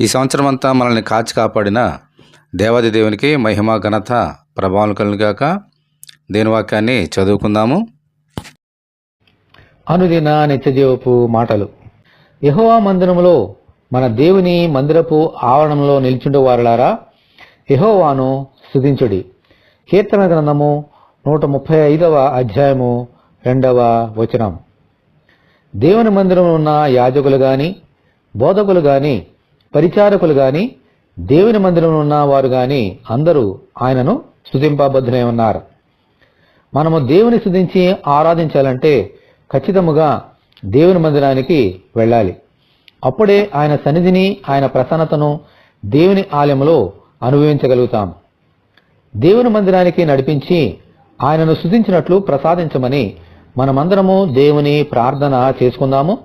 ఈ సంవత్సరం అంతా మనల్ని కాచి కాపాడిన దేవాది దేవునికి మహిమ ఘనత ప్రభావం కలుగాక దేని వాక్యాన్ని చదువుకుందాము. అనుదిన నిత్యజీవపు మాటలు. యహోవా మందిరములో మన దేవుని మందిరపు ఆవరణంలో నిల్చుండు వారలారా యహోవాను స్థుతించుడి కీర్తన గ్రంథము నూట ముప్పై ఐదవ అధ్యాయము రెండవ వచనం. దేవుని మందిరంలో ఉన్న యాజకులు కానీ బోధకులు కానీ పరిచారకులు గాని దేవుని మందిరంలో ఉన్న వారు గాని అందరూ ఆయనను స్థుతింపబద్ధులై ఉన్నారు. మనము దేవుని స్థుతించి ఆరాధించాలంటే ఖచ్చితముగా దేవుని మందిరానికి వెళ్ళాలి. అప్పుడే ఆయన సన్నిధిని ఆయన ప్రసన్నతను దేవుని ఆలయంలో అనుభవించగలుగుతాం. దేవుని మందిరానికి నడిపించి ఆయనను స్తుతించినట్లు ప్రసాదించమని మనమందరము దేవుని ప్రార్థన చేసుకుందాము.